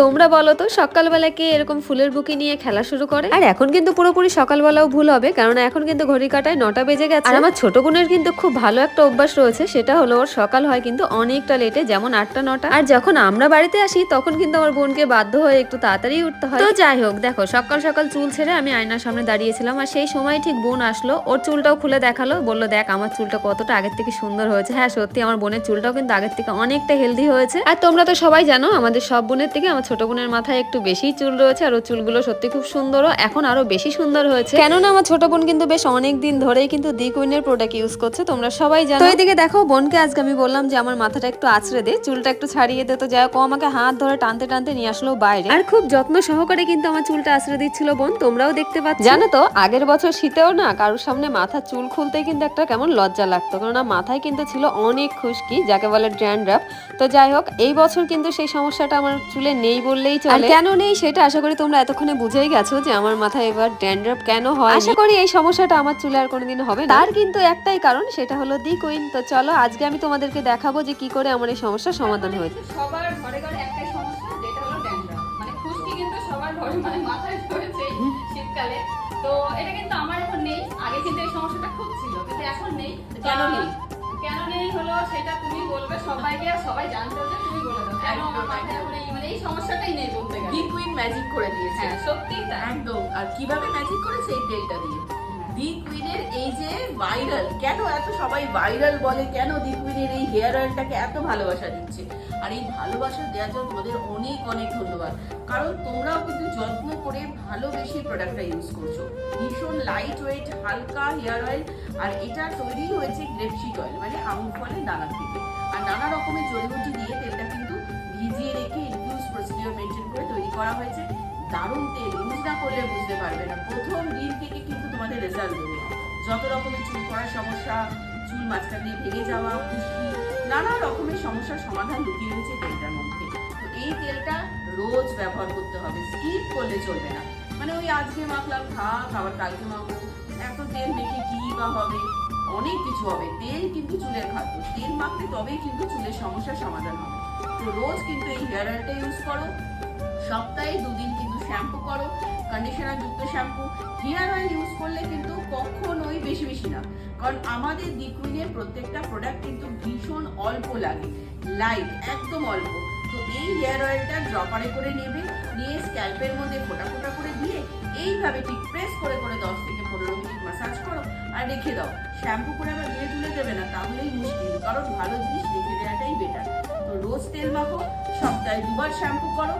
তোমরা বলো তো সকালবেলা কে এরকম ফুলের বুকে নিয়ে খেলা শুরু করে? আর এখন কিন্তু পুরোপুরি সকালবেলাও ভুল হবে কারণ এখন কিন্তু ঘড়ি কাটায় নটা বেজে গেছে। আর আমার ছোট বোনের কিন্তু খুব ভালো একটা অভ্যাস রয়েছে সেটা হলো ওর সকাল হয় কিন্তু অনেকটা লেটে যেমন আটটা নটা। আর যখন আমরা বাড়িতে আসি তখন কিন্তু আমার বোনকে বাধ্য হয়ে একটু তাড়াতাড়ি উঠতে হয়। তো যাই হোক দেখো সকাল সকাল চুল ছেড়ে আমি আয়নার সামনে দাঁড়িয়েছিলাম আর সেই সময় ঠিক বোন আসলো ওর চুলটাও খুলে দেখাল বলল দেখ আমার চুলটা কতটা আগের থেকে সুন্দর হয়েছে। হ্যাঁ সত্যি আমার বোনের চুলটাও কিন্তু আগের থেকে অনেকটা হেলদি হয়েছে। আর তোমরা তো সবাই জানো আমাদের সব বোনের থেকে আমার ছোট বোনের মাথায় একটু বেশি চুল রয়েছে আর চুলগুলো সত্যি খুব সুন্দরও এখন আরও বেশি সুন্দর হয়েছে। কেননা আমার ছোট বোন কিন্তু বেশ অনেক দিন ধরেই কিন্তু দি কুইনের প্রোডাক্ট ইউজ করছে তোমরা সবাই জানো। তো এদিকে দেখো বোনকে আজকে আমি বললাম যে আমার মাথাটা একটু আছড়ে দে চুলটা একটু ছাড়িয়ে দে। তো যাই হোক ও আমাকে হাত ধরে টানতে টানতে নিয়ে আসলো বাইরে। আর খুব যত্ন সহকারে কিন্তু আমার চুলটা আছড়ে দিচ্ছিল বোন তোমরাও দেখতে পাচ্ছ। জানো তো আগের বছর শীতেও না কারোর সামনে মাথা চুল খুলতে কিন্তু একটা কেমন লজ্জা লাগতো কেননা মাথায় কিন্তু ছিল অনেক খুশকি যাকে বলে ড্র্যান্ড্রাফ তো যাই হোক এই বছর কিন্তু সেই সমস্যাটা আমার চুলে নেই। বললেই চলে। কেন নেই সেটা আশা করি তোমরা এতক্ষণে বুঝেই গেছো যে আমার মাথায় এবার ড্যান্ড্রাফ কেন হয় আশা করি এই সমস্যাটা আমার চুলে আর কোনোদিন হবে না। তার কিন্তু একটাই কারণ সেটা হলো দি কুইন। তো চলো আজকে আমি তোমাদেরকে দেখাবো যে কি করে আমার এই সমস্যার সমাধান হয়েছে। সবার ঘরে ঘরে একটাই সমস্যা যেটা হলো ড্যান্ড্রাফ। মানে খুশকি কিন্তু সবার ঘরে মানে মাথায় ধরেছে শীতকালে। তো এটা কিন্তু আমার এখন নেই আগে কিন্তু এই সমস্যাটা খুব ছিল কিন্তু এখন নেই। কেন নেই? কেন নেই হলো সেটা বলবে সবাইকে আর সবাই জানতে তুমি বলে দাও। কেন আমার মাথায় এখন মানে এই সমস্যাটাই নেই বলতে গেলে। ম্যাজিক করে দিয়েছে। হ্যাঁ সত্যি তাই। একদম। আর কীভাবে ম্যাজিক করেছে এই তেলটা দিয়ে? দি কুইনের এই যে ভাইরাল কেন এত সবাই ভাইরাল বলে? কেন দি কুইনের এই হেয়ার অয়েলটাকে এত ভালোবাসা দিচ্ছে? আর এই ভালোবাসা দেওয়ার জন্য তোমাদের অনেক অনেক ধন্যবাদ। কারণ তোমরাও কিন্তু যত্ন করে প্রোডাক্টটা ইউজ করছ। ভীষণ লাইট ওয়েট হালকা হেয়ার অয়েল আর এটা তৈরি হয়েছে গ্রেপসিড অয়েল মানে আঙুর ফলের দানার থেকে। আর নানা রকমের জড়িবুটি দিয়ে তেলটা কিন্তু ভিজিয়ে রেখে ইনফিউজ প্রসিডিওর মেনটেন করে তৈরি করা হয়েছে। দারুণ তেল ইউজ না করলে বুঝতে পারবে না। প্রথম দিন থেকে কিন্তু তোমাদের রেজাল্ট দেবে। যত রকমের চুল পড়ার সমস্যা, চুল মাঝখান দিয়ে ভেঙে যাওয়া, খুশকি, নানা রকমের সমস্যার সমাধান লুকিয়ে রয়েছে তেলটার মধ্যে। তো এই তেলটা রোজ ব্যবহার করতে হবে। স্কিপ করলে চলবে না। মানে ওই আজকে মাখলাম থাক, আবার কালকে মাখবো। এত তেল মেখে কি বা হবে, অনেক কিছু হবে। তেল কিন্তু চুলের খাদ্য। তেল মাখলে তবেই কিন্তু চুলের সমস্যার সমাধান হবে। তো রোজ কিন্তু এই হেয়ার অয়েলটা ইউজ করো। সপ্তাহে দুদিন কিন্তু শ্যাম্পু করো কন্ডিশনার যুক্ত শ্যাম্পু হেয়ার অয়েল ইউজ করলে কিন্তু কখনোই বেশি বেশি না। কারণ আমাদের দিকুইনের প্রত্যেকটা প্রোডাক্ট কিন্তু ভীষণ অল্প লাগে। লাইট একদম অল্প। এই হেয়ার অয়েলটা ড্রপারে করে নেবে, নিয়ে স্ক্যাল্পের মধ্যে ফোটা ফোটা করে দিয়ে এইভাবে ঠিক প্রেস করে করে দশ থেকে পনেরো মিনিট মাসাজ করো আর রেখে দাও। শ্যাম্পু করে আবার ধুয়ে তুলে দেবে না, তাহলেই মুশকিল, কারণ ভালো জিনিস রেখে দেওয়াটাই বেটার তো রোজ তেল মাখো, সপ্তাহে দুবার শ্যাম্পু করো।